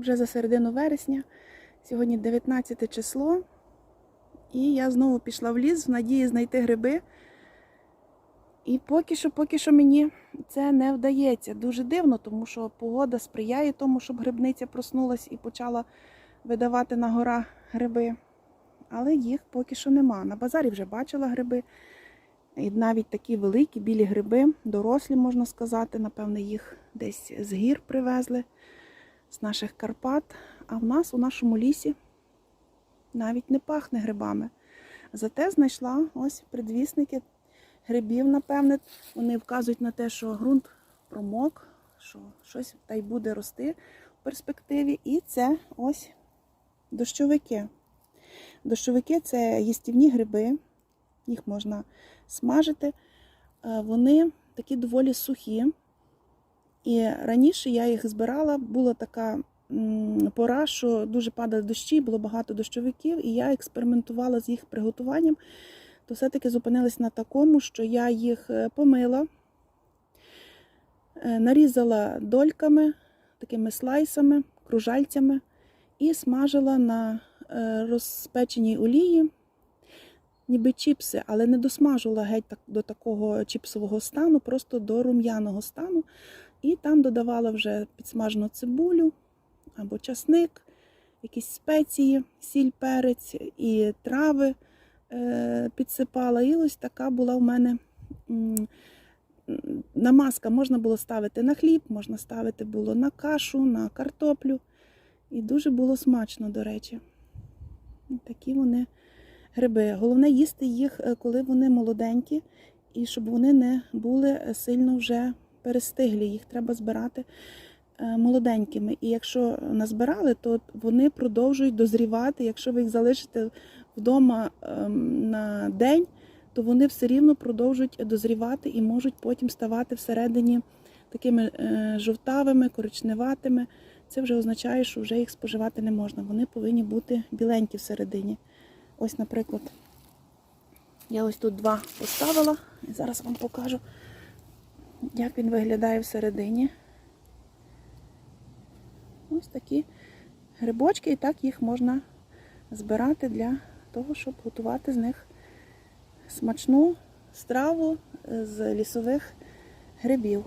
вже за середину вересня. Сьогодні 19 число. І я знову пішла в ліс в надії знайти гриби. І поки що, поки що мені це не вдається. Дуже дивно, тому що погода сприяє тому, щоб грибниця проснулась і почала видавати на гора гриби. Але їх поки що нема. На базарі вже бачила гриби. І навіть такі великі білі гриби, дорослі, можна сказати. Напевне, їх десь з гір привезли, з наших Карпат. А в нас у нашому лісі навіть не пахне грибами. Зате знайшла ось предвісники грибів, напевне. Вони вказують на те, що ґрунт промок, що щось та й буде рости в перспективі. І це ось дощовики. Дощовики це їстівні гриби, їх можна смажити. Е, Вони такі доволі сухі. І раніше я їх збирала, була така пора, що дуже падали дощі, було багато дощовиків, і я експериментувала з їх приготуванням, то все-таки зупинилась на такому, що я їх е, помила, е, нарізала дольками, такими слайсами, кружальцями і смажила на е, розпеченій олії, ніби чіпси, але не досмажувала геть до такого чіпсового стану, просто до рум'яного стану. І там додавала вже підсмажену цибулю або часник, якісь спеції, сіль, перець і трави е, підсипала. І ось така була у мене намазка. Можна було ставити на хліб, можна ставити було на кашу, на картоплю. І дуже було смачно, до речі. Такі вони гриби. Головне їсти їх, е, коли вони молоденькі, і щоб вони не були сильно вже перестиглі. Їх треба збирати е, молоденькими. І якщо назбирали, то вони продовжують дозрівати. Якщо ви їх залишите вдома ем, на день, то вони все рівно продовжують дозрівати і можуть потім ставати всередині такими е, жовтавими, коричневатими. Це вже означає, що вже їх споживати не можна. Вони повинні бути біленькі всередині. Ось, наприклад, я ось тут два поставила, і зараз вам покажу, як він виглядає всередині. Ось такі грибочки, і так їх можна збирати для того, щоб готувати з них смачну страву з лісових грибів.